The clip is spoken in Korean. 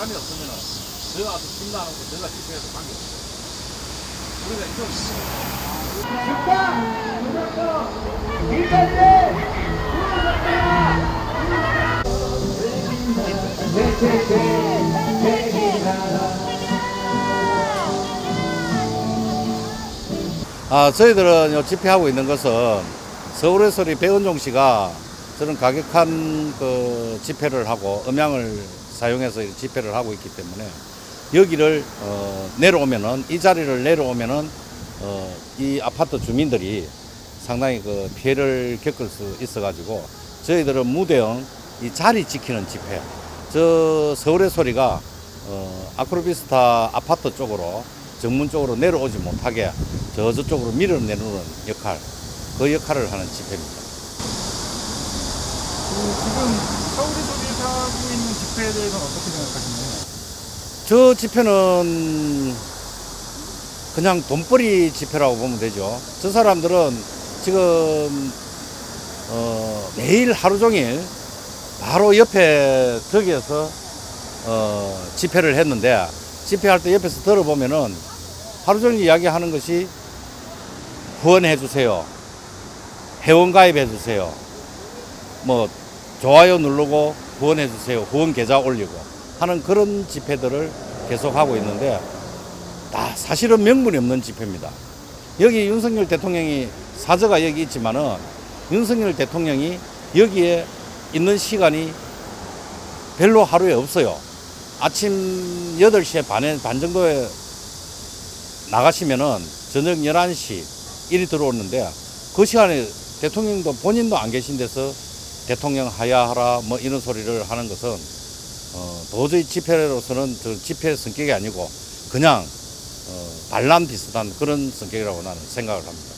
사람이 없으면은 내가 와서 침나하고 내가 집회해서 관계없어. 우리가 좀 아, 저희들은 요 집회하고 있는 것은 서울에서 우리 배은종 씨가 저는 가격한 그 집회를 하고 음향을 사용해서 이 집회를 하고 있기 때문에 여기를 어, 내려오면은 이 자리를 내려오면은 어, 이 아파트 주민들이 상당히 그 피해를 겪을 수 있어가지고 저희들은 무대형 이 자리 지키는 집회. 저 서울의 소리가 어, 아크로비스타 아파트 쪽으로 정문 쪽으로 내려오지 못하게 저 저쪽으로 밀어내는 역할, 그 역할을 하는 집회입니다. 그 지금 서울의 소리에서 하고 있는 집회에 대해서는 어떻게 생각하시나요? 저 집회는 그냥 돈벌이 집회라고 보면 되죠. 저 사람들은 지금 어, 매일 하루 종일 바로 옆에 저기에서 어, 집회를 했는데 집회할 때 옆에서 들어보면은 하루 종일 이야기하는 것이 후원해 주세요. 회원 가입해 주세요. 뭐 좋아요 누르고 후원해 주세요. 후원 계좌 올리고 하는 그런 집회들을 계속하고 있는데 다 사실은 명분이 없는 집회입니다. 여기 윤석열 대통령이 사저가 여기 있지만은 윤석열 대통령이 여기에 있는 시간이 별로 하루에 없어요. 아침 8시에 반에, 반 정도에 나가시면은 저녁 11시 일이 들어오는데 그 시간에 대통령도 본인도 안 계신 데서 대통령 하야하라 뭐 이런 소리를 하는 것은 어, 도저히 집회로서는 저 집회 성격이 아니고 그냥 어, 반란 비슷한 그런 성격이라고 나는 생각을 합니다.